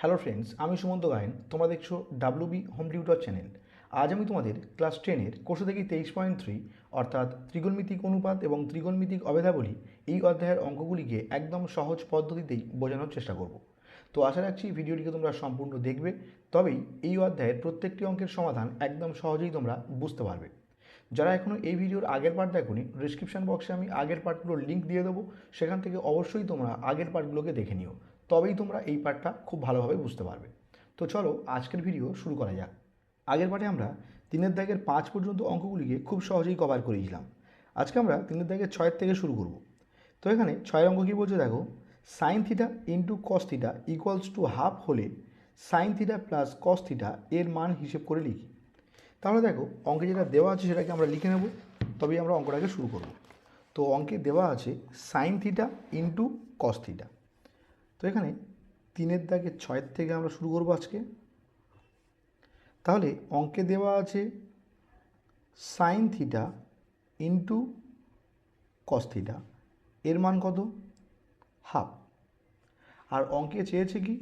Hello friends আমি সুমন্ত গায়েন, তোমরা দেখছ W WB home tutor channel আজ আমি তোমাদের ক্লাস টেনের কোর্স থেকে তেইশ পয়েন্ট থ্রি অর্থাৎ ত্রিগোণমিতিক অনুপাত এবং ত্রিগোণমিতিক অভেদাবলী, এই অধ্যায়ের অঙ্কগুলিকে একদম সহজ পদ্ধতিতেই বোঝানোর চেষ্টা করব। তো আশা রাখছি ভিডিওটিকে তোমরা সম্পূর্ণ দেখবে, তবেই এই অধ্যায়ের প্রত্যেকটি অঙ্কের সমাধান একদম সহজেই তোমরা বুঝতে পারবে। যারা এখনও এই ভিডিওর আগের পার্ট দেখোনি ডিসক্রিপশন বক্সে আমি আগের পার্টগুলোর লিঙ্ক দিয়ে দেবো, সেখান থেকে অবশ্যই তোমরা আগের পার্টগুলোকে দেখে নিও। তবেই তোমরা এই পার্টটা খুব ভালোভাবে বুঝতে পারবে। তো চলো আজকের ভিডিও শুরু করা যাক। আগের পাঠে আমরা তিনের দাগের পাঁচ পর্যন্ত অঙ্কগুলিকে খুব সহজেই কভার করেছিলাম। আজকে আমরা তিনের দাগের ছয়ের থেকে শুরু করব। তো এখানে ছয়ের অঙ্ক কী বলছে দেখো? Sine theta into cos theta equals to half হলে sine theta plus cos theta এর মান হিসেব করে লিখি। তাহলে দেখো, অঙ্কে যেটা দেওয়া আছে সেটাকে আমরা লিখে নেব, তবেই আমরা অঙ্কটাকে শুরু করব। তো অঙ্কে দেওয়া আছে sine theta into cos theta তো এখানে তিনের দাগে ছয়ের থেকে আমরা শুরু করব আজকে। তাহলে অঙ্কে দেওয়া আছে sine theta into cos theta এর মান কত? হাফ। আর অঙ্কে চেয়েছে কি?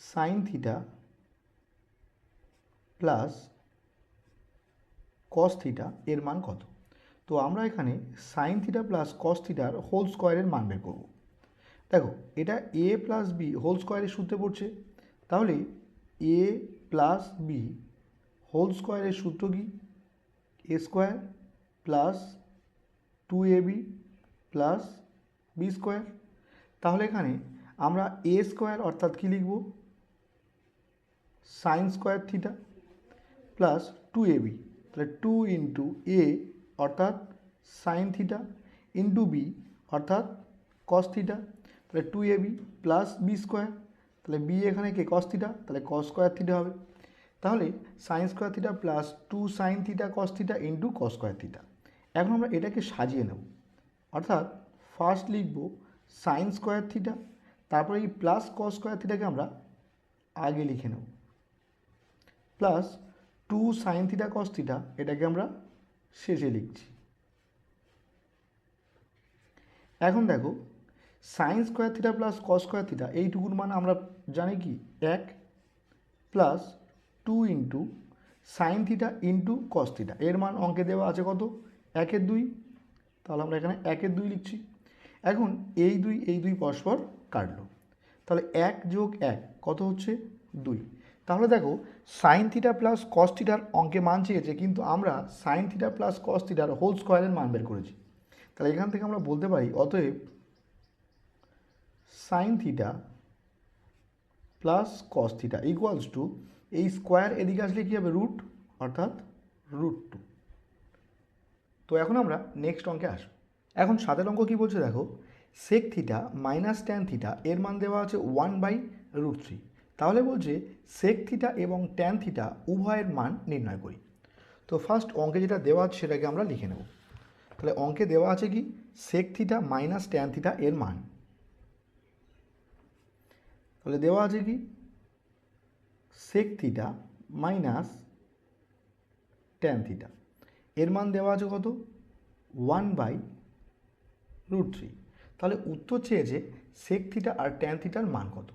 Sine theta plus cos theta এর মান কত? তো আমরা এখানে সাইন থিটা প্লাস কস থিটার হোল স্কোয়ারের মান বের করব। দেখো, এটা এ প্লাস বি হোল স্কোয়ারের সূত্রে পড়ছে। তাহলে এ প্লাস বি হোল স্কোয়ারের সূত্র কি? A square plus two A B plus B square তাহলে এখানে আমরা এ স্কোয়ার অর্থাৎ কী লিখব? Sine square theta plus two A B তাহলে টু ইন্টু এ অর্থাৎ সাইন থিটা ইন্টু বি অর্থাৎ কস থিটা তাহলে two A B plus B square তাহলে বি এখানে কে? কস থিটা তাহলে কস স্কোয়ার থিটা হবে। তাহলে sine square theta plus two sine theta cos theta into cos square theta এখন আমরা এটাকে সাজিয়ে নেব। অর্থাৎ ফার্স্ট লিখব সাইন স্কোয়ার থিটা তারপরে এই প্লাস কস স্কোয়ার থিটাকে আমরা আগে লিখে নেব। Plus two sine theta cos theta এটাকে আমরা শেষে লিখছি। এখন দেখো sine square theta plus cos square theta এইটুকুর মান আমরা জানি কি? এক plus two into sine theta into cos theta এর মান অঙ্কে দেওয়া আছে কত? একের দুই। তাহলে আমরা এখানে একের দুই লিখছি। এখন এই দুই এই দুই পরস্পর কাটলো। তাহলে এক যোগ এক, কত হচ্ছে? দুই। তাহলে দেখো সাইন থিটা প্লাস কস থিটার অঙ্কে মান চেয়েছে, কিন্তু আমরা সাইন থিটা প্লাস কস থিটার হোল স্কোয়ারের মান বের করেছি। তাহলে এখান থেকে আমরা বলতে পারি, অতএব sine theta plus cos theta equals to এই স্কোয়ার এদিকে আসলে কী হবে? রুট অর্থাৎ রুট টু তো এখন আমরা নেক্সট অঙ্কে আসব। এখন সাতের অঙ্ক কী বলছে দেখো? Sec theta minus tan theta এর মান দেওয়া আছে ওয়ান বাই রুট থ্রি তাহলে বলছে সেক থিটা এবং ট্যান থিটা উভয়ের মান নির্ণয় করি। তো ফার্স্ট অঙ্কে যেটা দেওয়া আছে সেটাকে আমরা লিখে নেব। তাহলে অঙ্কে দেওয়া আছে কি? Sec theta minus tan theta এর মান। তাহলে দেওয়া আছে কি? Sec theta minus tan theta এর মান দেওয়া আছে কত? ওয়ান বাই রুট থ্রি তাহলে উত্তর চেয়েছে সেক থিটা আর ট্যান থিটার মান কত?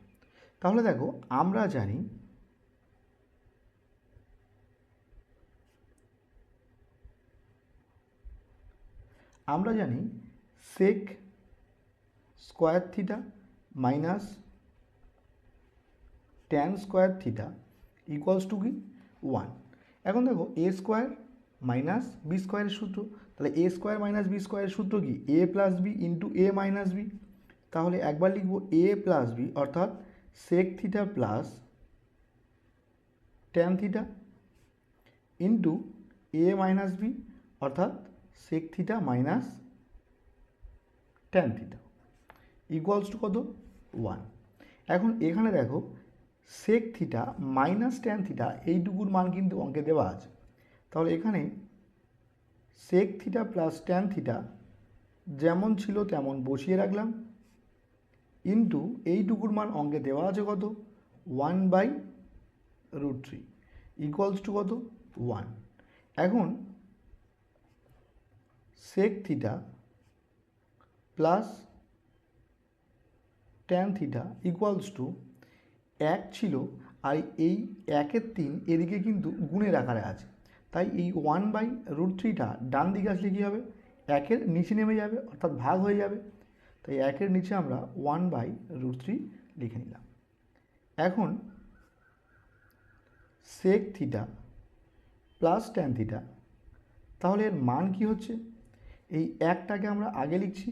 তাহলে দেখো, আমরা জানি আমরা জানি sec square theta minus tan square theta equals to কি? ওয়ান এখন দেখো এ স্কোয়ার মাইনাস বি স্কোয়ারের সূত্র। তাহলে এ স্কোয়ার মাইনাস বি স্কোয়ারের সূত্র কি? A plus b into a minus b তাহলে একবার লিখব এ প্লাস বি অর্থাৎ sec theta plus tan theta into a minus b অর্থাৎ sec theta minus tan theta equals to কত? ওয়ান এখন এখানে দেখো sec theta minus tan theta এইটুকুর মান কিন্তু অঙ্কে দেওয়া আছে। তাহলে এখানে sec theta plus tan theta যেমন ছিল তেমন বসিয়ে রাখলাম। ইন্টু এইটুকুর মান অঙ্কে দেওয়া আছে কত? One by root three equals to কত? ওয়ান এখন sec theta plus tan theta equals to এক ছিল আর এই একের তিন এদিকে কিন্তু গুণের আকারে আছে। তাই এই ওয়ান বাই রুট থ্রিটা ডান দিকে আসলে কী হবে? একের নিচে নেমে যাবে, অর্থাৎ ভাগ হয়ে যাবে। তাই একের নিচে আমরা ওয়ান বাই রুট থ্রি লিখে নিলাম। এখন sec theta plus tan theta তাহলে এর মান কি হচ্ছে? এই একটাকে আমরা আগে লিখছি,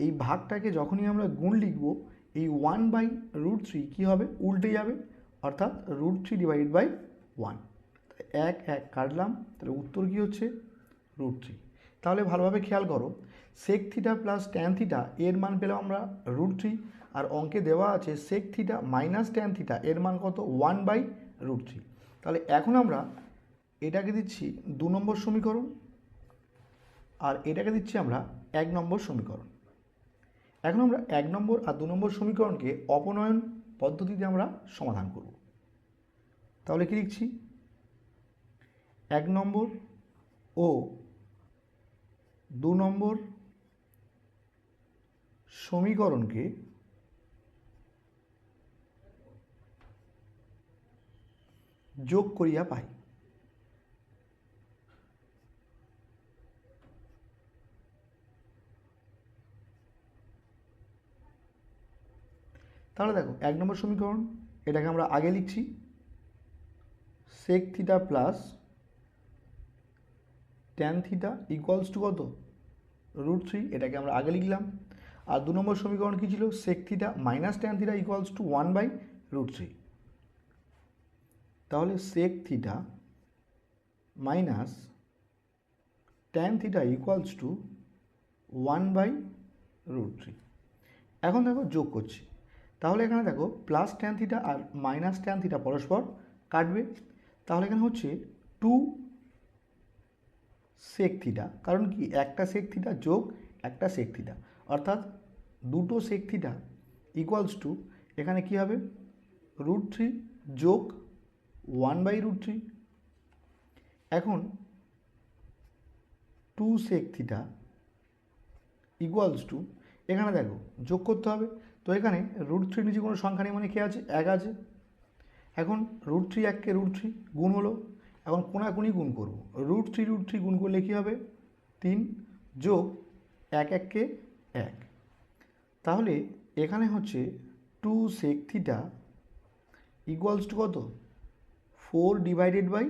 এই ভাগটাকে যখনই আমরা গুণ লিখব এই ওয়ান বাই রুট থ্রি কী হবে? উল্টে যাবে, অর্থাৎ root three divide by one এক এক কাটলাম, তাহলে উত্তর কী হচ্ছে? রুট থ্রি তাহলে ভালোভাবে খেয়াল করো sec theta plus tan theta এর মান পেলাম আমরা রুট থ্রি আর অঙ্কে দেওয়া আছে sec theta minus tan theta এর মান কত? ওয়ান বাই রুট থ্রি তাহলে এখন আমরা এটাকে দিচ্ছি দু নম্বর সমীকরণ, আর এটাকে দিচ্ছি আমরা এক নম্বর সমীকরণ। এখন আমরা এক নম্বর আর দু নম্বর সমীকরণকে অপনয়ন পদ্ধতিতে আমরা সমাধান করব। তাহলে কি লিখছি? এক নম্বর ও দু নম্বর সমীকরণকে যোগ করিয়া পাই। তাহলে দেখো, এক নম্বর সমীকরণ, এটাকে আমরা আগে লিখছি। Sec theta plus tan theta equals to কত? রুট থ্রি এটাকে আমরা আগে লিখলাম। আর দু নম্বর সমীকরণ কী ছিল? Sec theta minus tan theta equals to one by root three তাহলে sec theta minus tan theta equals to one by root three এখন দেখো যোগ করছি। তাহলে এখানে দেখো প্লাস ট্যান থিটা আর মাইনাস ট্যান থিটা পরস্পর কাটবে। তাহলে এখানে হচ্ছে টু সেক থিটা কারণ কি একটা সেক থিটা যোগ একটা সেক থিটা অর্থাৎ দুটো সেক থিটা ইকুয়ালস টু এখানে কি হবে? রুট থ্রি যোগ ওয়ান বাই রুট থ্রি এখন two sec theta equals to এখানে দেখো যোগ করতে হবে। তো এখানে রুট থ্রি নিচে কোনো সংখ্যা নেই মানে কে আছে? এক আছে। এখন রুট থ্রি এককে রুট থ্রি গুণ হলো, এখন কোনাকুনি গুণ করব। রুট থ্রি রুট থ্রি গুণ করলে কী হবে? তিন যোগ এক এককে এক। তাহলে এখানে হচ্ছে two sec theta equals to কত? Four divided by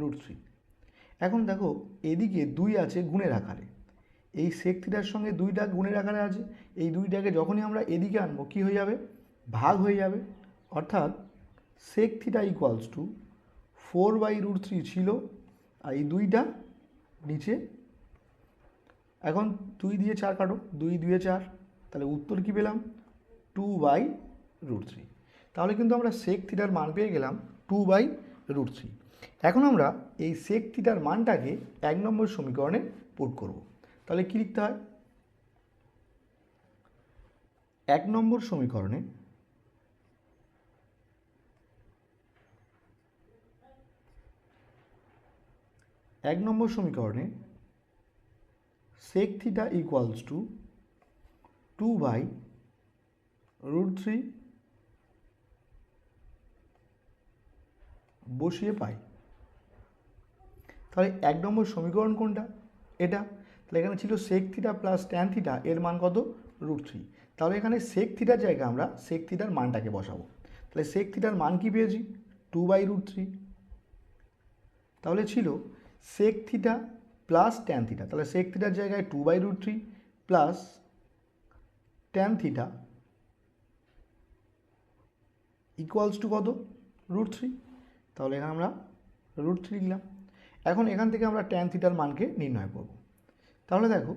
root three এখন দেখো, এদিকে দুই আছে গুণের আকারে। এই সেক থিটার সঙ্গে দুইটা গুণের আকারে আছে। এই দুইটাকে যখনই আমরা এদিকে আনব, কী হয়ে যাবে? ভাগ হয়ে যাবে। অর্থাৎ sec theta equals to four by root three ছিল, আর এই দুইটা নিচে। এখন দুই দিয়ে চার কাটো, দুই দুয়ে চার, তাহলে উত্তর কী পেলাম? টু বাই রুট থ্রি তাহলে কিন্তু আমরা সেক থিটার মান পেয়ে গেলাম টু বাই রুট থ্রি এখন আমরা এই সেক থিটার মানটাকে এক নম্বর সমীকরণে পুট করব। তাহলে কী লিখতে হয়? এক নম্বর সমীকরণে এক নম্বর সমীকরণে sec theta equals to two by root three বসিয়ে পাই। তাহলে এক নম্বর সমীকরণ কোনটা? এটা। তাহলে এখানে ছিল sec theta plus tan theta এর মান কত? রুট থ্রি তাহলে এখানে সেক থিটার জায়গায় আমরা সেক থিটার মানটাকে বসাবো। তাহলে সেক থিটার মান কি পেয়েছি? টু বাই রুট থ্রি তাহলে ছিল sec theta plus tan theta তাহলে সেক থিটার জায়গায় two by root three plus tan theta equals to কত? রুট থ্রি তাহলে এখানে আমরা রুট থ্রি লিখলাম। এখন এখান থেকে আমরা ট্যান থিটার মানকে নির্ণয় করব। তাহলে দেখো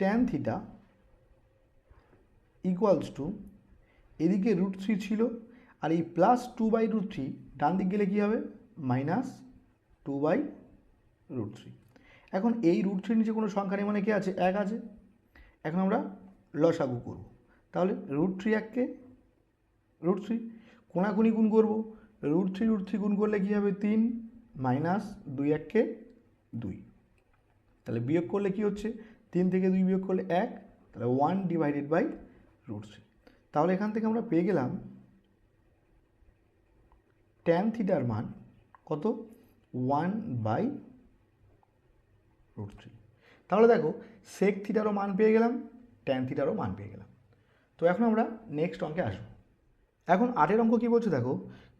ট্যান থিটা ইকুয়ালস টু এদিকে রুট থ্রি ছিল, আর এই plus two by root three ডান দিক গেলে কী হবে? Minus two by root three এখন এই রুট থ্রির নিচে কোনো সংখ্যা নেই মানে কি আছে? এক আছে। এখন আমরা লসাগু করব। তাহলে রুট থ্রি এককে রুট থ্রি কোনাকুনি গুণ করব। রুট থ্রি রুট থ্রি গুণ করলে কী হবে? তিন। মাইনাস দুই এককে দুই। তাহলে বিয়োগ করলে কি হচ্ছে? তিন থেকে দুই বিয়োগ করলে এক, তাহলে one divided by root three তাহলে এখান থেকে আমরা পেয়ে গেলাম ট্যান থিটার মান কত? ওয়ান বাই রুট থ্রি তাহলে দেখো সেক থিটারও মান পেয়ে গেলাম ট্যান থিটারও মান পেয়ে গেলাম। তো এখন আমরা নেক্সট অঙ্কে আসব। এখন আটের অঙ্ক কী বলছে দেখো?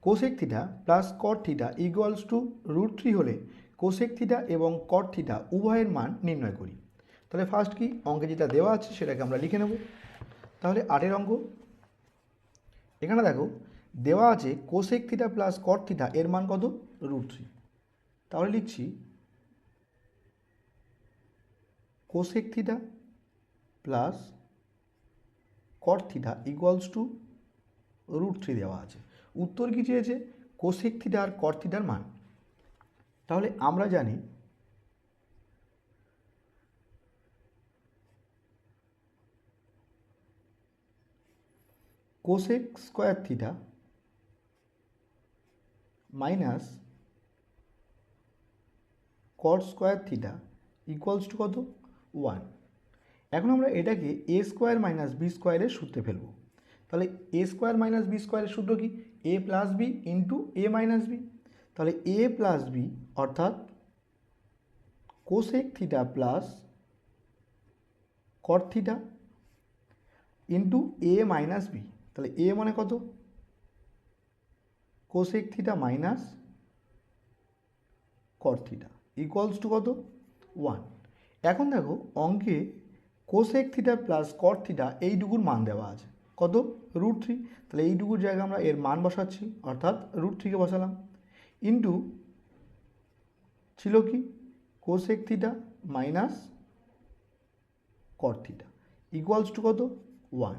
Cosec theta plus cot theta equals to root three হলে কোসেক থিটা এবং কট থিটা উভয়ের মান নির্ণয় করি। তাহলে ফার্স্ট কি অঙ্কে যেটা দেওয়া আছে সেটাকে আমরা লিখে নেব। তাহলে আটের অঙ্ক। এখানে দেখো, দেওয়া আছে cosec theta plus cot theta এর মান কত? রুট থ্রি তাহলে লিখছি cosec theta plus cot theta equals to root three দেওয়া আছে। উত্তর কী চেয়েছে? কোসেক থিটা আর কট থিটার মান। তাহলে আমরা জানি cosec square theta minus cot square theta equals to কত? ওয়ান এখন আমরা এটাকে এ স্কোয়ার মাইনাস বি স্কোয়ারের সূত্রে ফেলব। তাহলে এ স্কোয়ার মাইনাস বি স্কোয়ারের সূত্র কি? A plus b into a minus b তাহলে এ প্লাস বি অর্থাৎ cosec theta plus cot theta into a minus b তাহলে এ মানে কত? Cosec theta minus cot theta equals to কত? ওয়ান এখন দেখো অঙ্কে cosec theta plus cot theta এইটুকুর মান দেওয়া আছে। কত? রুট থ্রি তাহলে এইটুকুর জায়গায় আমরা এর মান বসাচ্ছি। অর্থাৎ রুট থ্রিকে বসালাম। ইন্টু ছিল কি? Cosec theta minus cot theta equals to কত? ওয়ান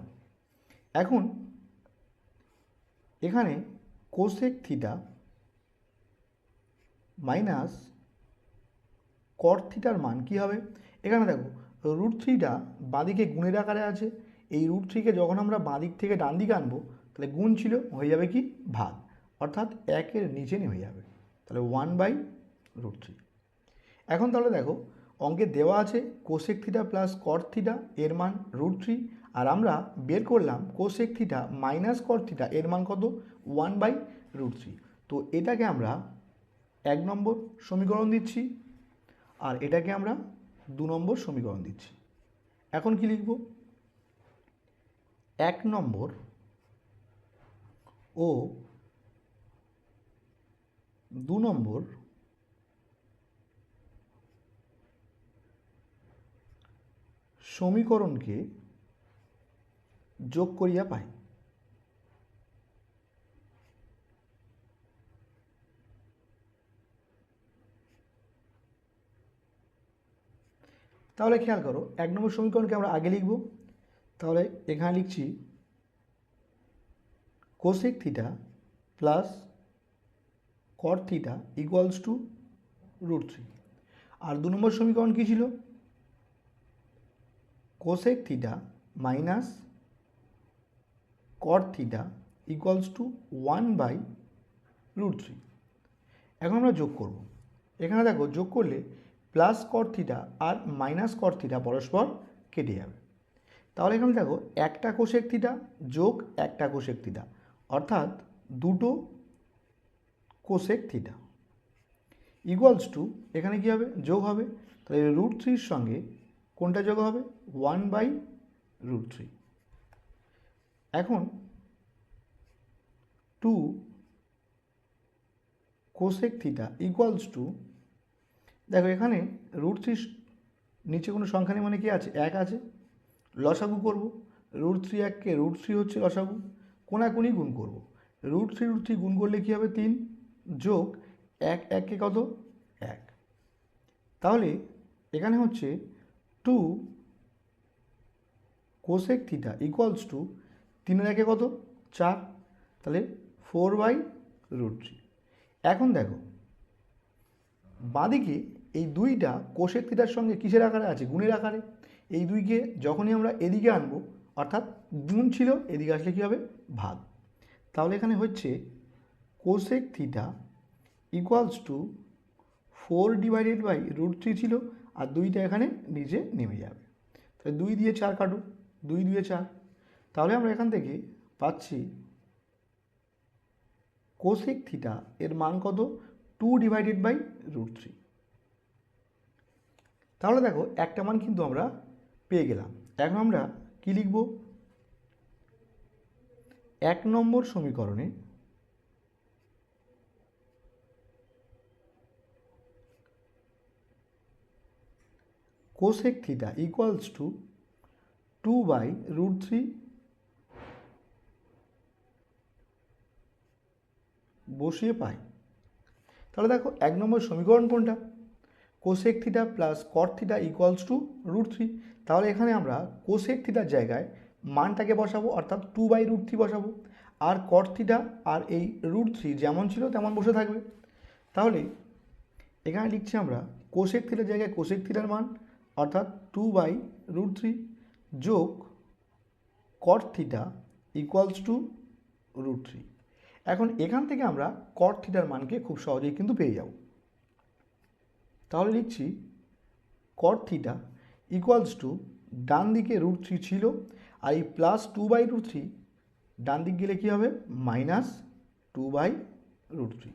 এখন এখানে কোসেক থিটা মাইনাস কট থিটার মান কী হবে? এখানে দেখো রুট থ্রিটা বাঁদিকে গুণের আকারে আছে। এই রুট থ্রিকে যখন আমরা বাঁদিক থেকে ডান দিকে আনব, তাহলে গুণ ছিল, হয়ে যাবে কি? ভাগ। অর্থাৎ একের নিচে নেমে যাবে। তাহলে ওয়ান বাই রুট থ্রি এখন তাহলে দেখো, অঙ্কে দেওয়া আছে cosec theta plus cot theta এর মান রুট থ্রি আর আমরা বের করলাম cosec theta minus cot theta এর মান কত? ওয়ান বাই রুট থ্রি তো এটাকে আমরা এক নম্বর সমীকরণ দিচ্ছি, আর এটাকে আমরা দু নম্বর সমীকরণ দিচ্ছি। এখন কি লিখব? এক নম্বর ও দু নম্বর, সমীকরণকে যোগ করিয়া পাই। তাহলে খেয়াল করো, এক নম্বর সমীকরণকে আমরা আগে লিখব, তাহলে এখানে লিখছি cosec theta plus cot theta equals to root three আর দু নম্বর সমীকরণ কী ছিল? Cosec theta minus cot theta equals to one by root three এখন আমরা যোগ করব। এখানে দেখো, যোগ করলে প্লাস কট থিটা আর মাইনাস কট থিটা পরস্পর কেটে যাবে। তাহলে এখানে দেখো, একটা কোষেক থিটা যোগ একটা কোষেক থিটা অর্থাৎ দুটো কোষেক থিটা ইকুয়ালস টু এখানে কী হবে? যোগ হবে। তাহলে রুট থ্রির সঙ্গে কোনটা যোগ হবে? ওয়ান বাই রুট থ্রি এখন two cosec theta equals to দেখো এখানে রুট থ্রি নিচে কোনো সংখ্যা নেই মানে কি আছে? এক আছে। লসাগু করব। রুট থ্রি এককে রুট থ্রি হচ্ছে লসাগু। কোনাকুনি গুণ করব। রুট থ্রি রুট থ্রি গুণ করলে কী হবে? তিন। যোগ এক এককে কত? এক। তাহলে এখানে হচ্ছে two cosec theta equals to তিনের একে কত? চার। তাহলে ফোর বাই রুট থ্রি এখন দেখো, বাঁদিকে এই দুইটা কোষেক থিটার সঙ্গে কিসের আকারে আছে? গুণের আকারে। এই দুইকে যখনই আমরা এদিকে আনব, অর্থাৎ গুণ ছিল, এদিকে আসলে কী হবে? ভাগ। তাহলে এখানে হচ্ছে cosec theta equals to four divided by root three ছিল, আর দুইটা এখানে নিচে নেমে যাবে। তাহলে দুই দিয়ে চার কাটো দুই দিয়ে চার। তাহলে আমরা এখান থেকে পাচ্ছি কোসেক থিটা এর মান কত? Two divided by root three তাহলে দেখো, একটা মান কিন্তু আমরা পেয়ে গেলাম। এখন আমরা কি লিখব? এক নম্বর সমীকরণে cosec theta equals to two by root three বসিয়ে পাই। তাহলে দেখো এক নম্বর সমীকরণ কোনটা? Cosec theta plus cot theta equals to root three তাহলে এখানে আমরা কোসেক থিটার জায়গায় মানটাকে বসাবো, অর্থাৎ টু বাই রুট থ্রি বসাবো। আর কট থিটা আর এই রুট থ্রি যেমন ছিল তেমন বসে থাকবে। তাহলে এখানে লিখছি আমরা কোসেক থিটার জায়গায় কোসেক থিটার মান অর্থাৎ টু বাই রুট থ্রি যোগ cot theta equals to root three এখন এখান থেকে আমরা কট থিটার মানকে খুব সহজেই কিন্তু পেয়ে যাব। তাহলে লিখছি কট থিটা ইকুয়ালস টু ডান দিকে রুট থ্রি ছিল আর এই plus two by root three ডান দিক গেলে কী হবে? Minus two by root three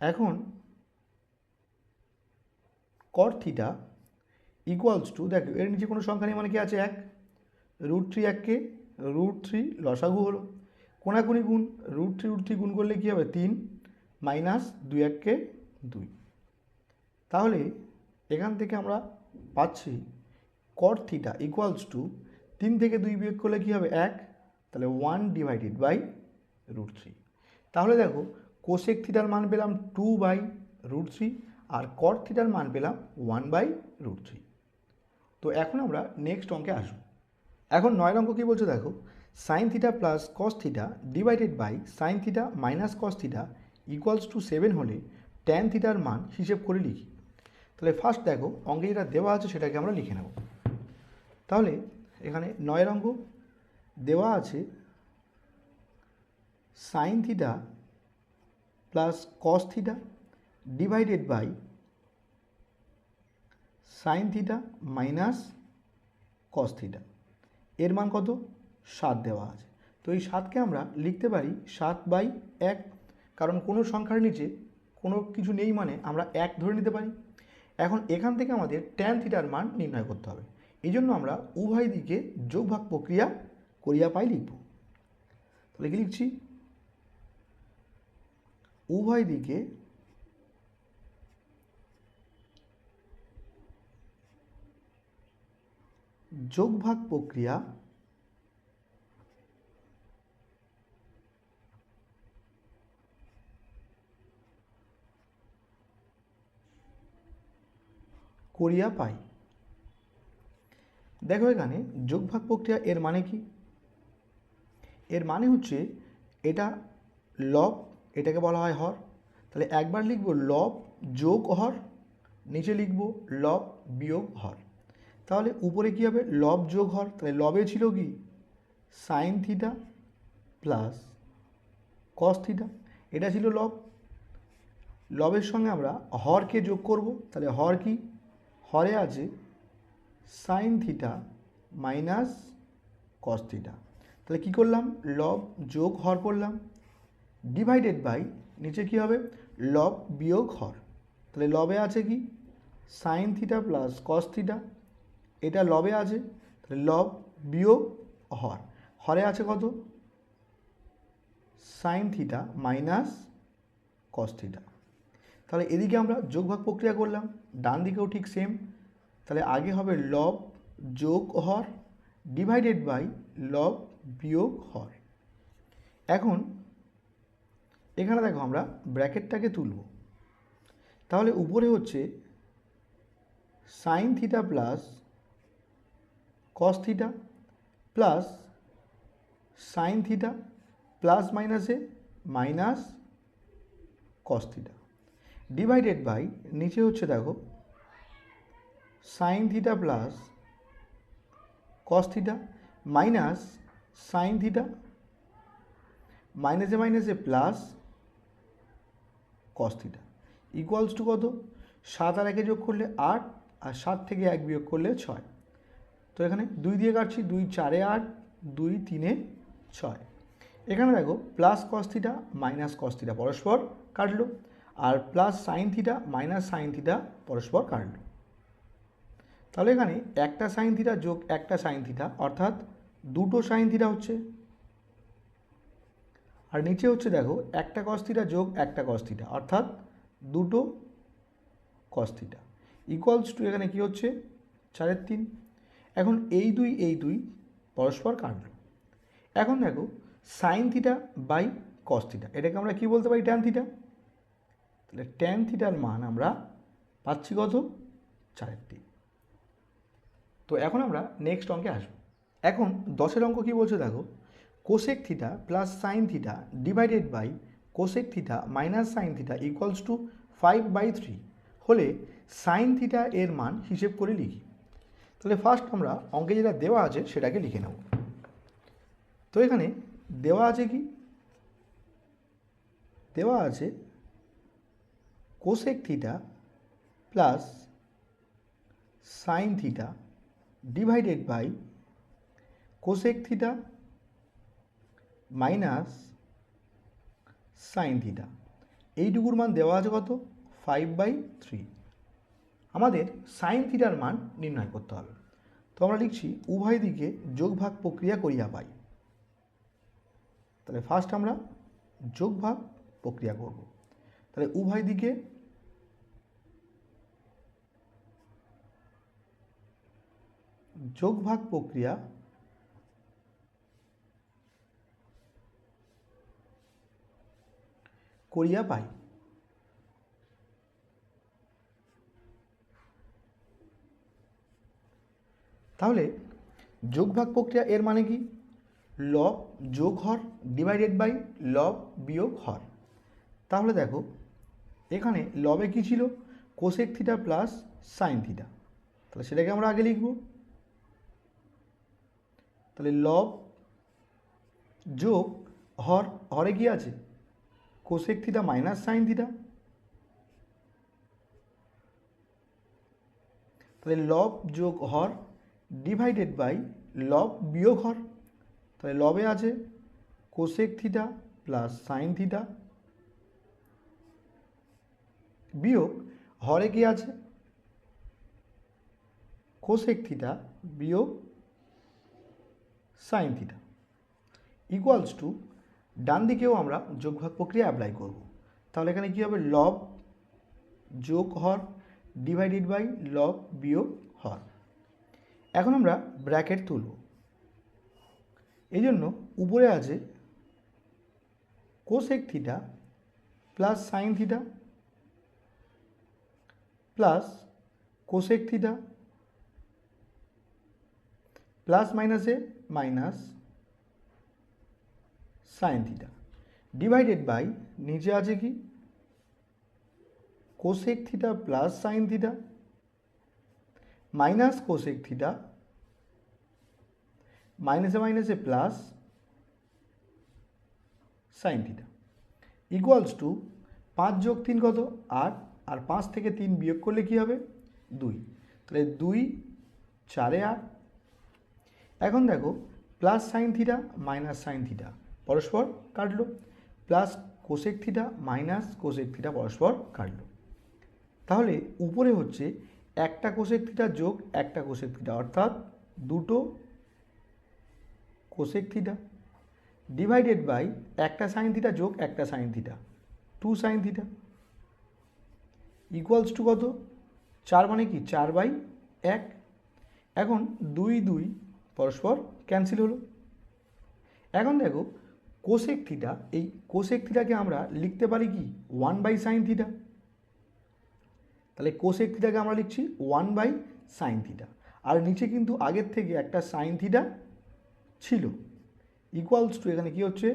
এখন কট থিটা ইকুয়ালস টু দেখো, এর নিচে কোনো সংখ্যা নেই মানে কি আছে এক? রুট থ্রি এককে রুট থ্রি লসাগু হলো। কোনাকুনি গুণ রুট থ্রি রুট থ্রি গুণ করলে কী হবে? তিন মাইনাস দুই এককে দুই। তাহলে এখান থেকে আমরা পাচ্ছি কট থিটা ইকুয়ালস টু তিন থেকে দুই বিয়োগ করলে কী হবে? এক। তাহলে one divided by root three তাহলে দেখো কোশেক থিটার মান পেলাম টু বাই রুট থ্রি আর কট থিটার মান পেলাম ওয়ান বাই রুট থ্রি তো এখন আমরা নেক্সট অঙ্কে আসব। এখন নয় অঙ্ক কী বলছে দেখো? Sine theta plus cos theta divided by sine theta minus cos theta equals to seven হলে ট্যান থিটার মান হিসেব করে লিখি। তাহলে ফার্স্ট দেখো, অঙ্কে যেটা দেওয়া আছে সেটাকে আমরা লিখে নেব। তাহলে এখানে নয়ের অঙ্ক দেওয়া আছে sine theta plus cos theta divided by sine theta minus cos theta এর মান কত? সাত দেওয়া আছে। তো এই সাতকে আমরা লিখতে পারি সাত বাই এক। কারণ কোনো সংখ্যার নিচে কোনো কিছু নেই মানে আমরা এক ধরে নিতে পারি। এখন এখান থেকে আমাদের ট্যান থিটার মান নির্ণয় করতে হবে। এই জন্য আমরা উভয় দিকে যোগভাগ প্রক্রিয়া করিয়া পাই লিখব। তাহলে কি লিখছি? উভয় দিকে যোগভাগ প্রক্রিয়া করিয়া পাই। দেখো এখানে যোগভাগ প্রক্রিয়া এর মানে কি? এর মানে হচ্ছে এটা লব, এটাকে বলা হয় হর। তাহলে একবার লিখব লব যোগ হর, নিচে লিখব লব বিয়োগ হর। তাহলে উপরে কী হবে? লব যোগ হর তাহলে লবে ছিল কি? Sine theta plus cos theta এটা ছিল লব। লবের সঙ্গে আমরা হরকে যোগ করব। তাহলে হর কি? হরে আছে sine theta minus cos theta তাহলে কী করলাম? লব যোগ হর করলাম। ডিভাইডেড বাই নিচে কী হবে? লব বিয়োগ হর। তাহলে লবে আছে কি? Sine theta plus cos theta এটা লবে আছে, তাহলে লব বিয়োগ হর। হরে আছে কত? Sine theta minus cos theta তাহলে এদিকে আমরা যোগভাগ প্রক্রিয়া করলাম, ডান দিকেও ঠিক সেম তাহলে আগে হবে লব যোগ হর ডিভাইডেড বাই লব বিয়োগ হর। এখন এখানে দেখো আমরা ব্র্যাকেটটাকে তুলব। তাহলে উপরে হচ্ছে sine theta plus cos theta plus sine theta plus মাইনাসে minus cos theta divided by নিচে হচ্ছে দেখো sine theta plus cos theta minus sine theta মাইনাসে মাইনাসে plus cos theta equals to কত? সাত আর একে যোগ করলে আট, আর সাত থেকে এক বিয়োগ করলে ছয়। তো এখানে দুই দিয়ে কাটছি, দুই চারে আট, দুই তিনে ছয়। এখানে দেখো plus cos theta minus cos theta পরস্পর কাটলো, আর plus sine theta minus sine theta পরস্পর কাটলো। তাহলে এখানে একটা সাইন থিটা যোগ একটা সাইন থিটা অর্থাৎ দুটো সাইন থিটা হচ্ছে। আর নিচে হচ্ছে দেখো একটা কস থিটা যোগ একটা কস থিটা অর্থাৎ দুটো কস থিটা ইকুয়ালস টু এখানে কি হচ্ছে? চারের তিন। এখন এই দুই এই দুই পরস্পর কাটলো এখন দেখো sine theta by cos theta এটাকে আমরা কি বলতে পারি ট্যান থিটা তাহলে ট্যান থিটার মান আমরা পাচ্ছি কত? তিন। তো এখন আমরা নেক্সট অঙ্কে আসব। এখন দশের অঙ্ক কী বলছে দেখো? Cosec theta plus sine theta divided by cosec theta minus sine theta equals to five by three হলে সাইন থিটা এর মান হিসেব করে লিখি। তাহলে ফার্স্ট আমরা অঙ্কে যেটা দেওয়া আছে সেটাকে লিখে নেব। তো এখানে দেওয়া আছে কি? দেওয়া আছে cosec theta plus sine theta divided by cosec theta minus sine theta এইটুকুর মান দেওয়া আছে কত? ফাইভ বাই থ্রি আমাদের সাইন থিটার মান নির্ণয় করতে হবে। তো আমরা লিখছি, উভয় দিকে যোগভাগ প্রক্রিয়া করিয়া পাই। তাহলে ফার্স্ট আমরা যোগভাগ প্রক্রিয়া করব। তাহলে উভয় দিকে যোগভাগ প্রক্রিয়া করিয়া পাই। তাহলে যোগভাগ প্রক্রিয়া এর মানে কি? লব যোগ হর ডিভাইডেড বাই লব বিয়োগ হর। তাহলে দেখো, এখানে লবে কি ছিল? Cosec theta plus sine theta তাহলে সেটাকে আমরা আগে লিখব। তাহলে লব যোগ হর, হরে কি আছে? Cosec theta minus sine theta তাহলে লব যোগ হর ডিভাইডেড বাই লব বিয়োগ হর। তাহলে লবে আছে cosec theta plus sine theta বিয়োগ। হরে কি আছে? কোসেক থিটা বিয়োগ সাইন থিটা ইকুয়ালস টু ডান দিকেও আমরা যোগভাগ প্রক্রিয়া অ্যাপ্লাই করব। তাহলে এখানে কী হবে? লব যোগ হর ডিভাইডেড বাই লব বিয়োগ হর। এখন আমরা ব্র্যাকেট তুলব। এই জন্য উপরে আছে cosec theta plus sine theta plus cosec theta plus মাইনাসে minus sine theta divided by নিচে আছে কি? Cosec theta plus sine theta minus cosec theta মাইনাসে মাইনাসে plus sine theta equals to পাঁচ যোগ তিন কত? আট। আর পাঁচ থেকে তিন বিয়োগ করলে কী হবে? দুই। তাহলে দুই, চারে আট। এখন দেখো plus sine theta minus sine theta পরস্পর কাটলো। Plus cosec theta minus cosec theta পরস্পর কাটলো। তাহলে উপরে হচ্ছে একটা কোসেক থিটা যোগ একটা কোসেক থিটা, অর্থাৎ দুটো কোসেক থিটা ডিভাইডেড বাই একটা সাইন থিটা যোগ একটা sine theta two sine theta equals to কত? চার মানে কি? চার বাই এক। এখন দুই দুই পরস্পর ক্যান্সেল হলো। এখন দেখো কোসেক থিটা, এই কোসেক থিটাকে আমরা লিখতে পারি কি? One by sine theta. তাহলে কোসেক থিটাকে আমরা লিখছি ওয়ান বাই সাইন থিটা আর নিচে কিন্তু আগের থেকে একটা সাইন থিটা ছিল। ইকুয়ালস টু এখানে কি হচ্ছে?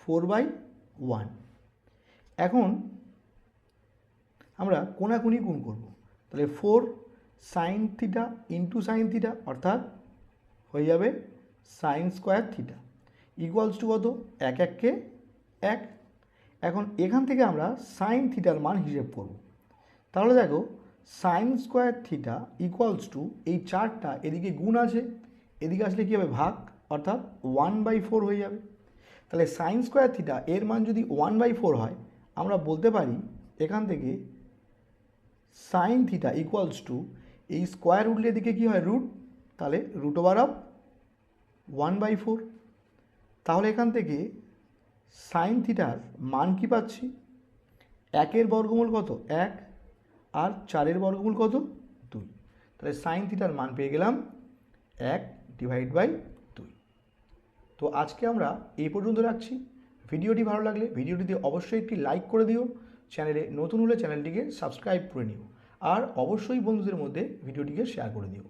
ফোর বাই ওয়ান এখন আমরা কোনাকুনি গুণ করব। তাহলে four sine theta into sine theta অর্থাৎ হয়ে যাবে sine square theta equals to কত? এক এককে এক। এখন এখান থেকে আমরা সাইন থিটার মান হিসেব করব। তাহলে দেখো sine square theta equals to এই চারটা এদিকে গুণ আছে, এদিকে আসলে কী হবে? ভাগ, অর্থাৎ ওয়ান বাই ফোর হয়ে যাবে। তাহলে সাইন স্কোয়ার থিটা এর মান যদি ওয়ান বাই ফোর হয়, আমরা বলতে পারি এখান থেকে সাইন থিটা ইকুয়ালস টু এই স্কোয়ার রুটের এদিকে কী হয়? রুট তাহলে root over of one by four তাহলে এখান থেকে সাইন থিটার মান কি পাচ্ছি? একের বর্গমূল কত? এক। আর চারের বর্গমূল কত? দুই। তাহলে সাইন থিটার মান পেয়ে গেলাম এক ডিভাইড বাই দুই। তো আজকে আমরা এই পর্যন্ত রাখছি। ভিডিওটি ভালো লাগলে ভিডিওটিতে অবশ্যই একটি লাইক করে দিও। চ্যানেলে নতুন হলে চ্যানেলটিকে সাবস্ক্রাইব করে নিও। আর অবশ্যই বন্ধুদের মধ্যে ভিডিওটিকে শেয়ার করে দিও।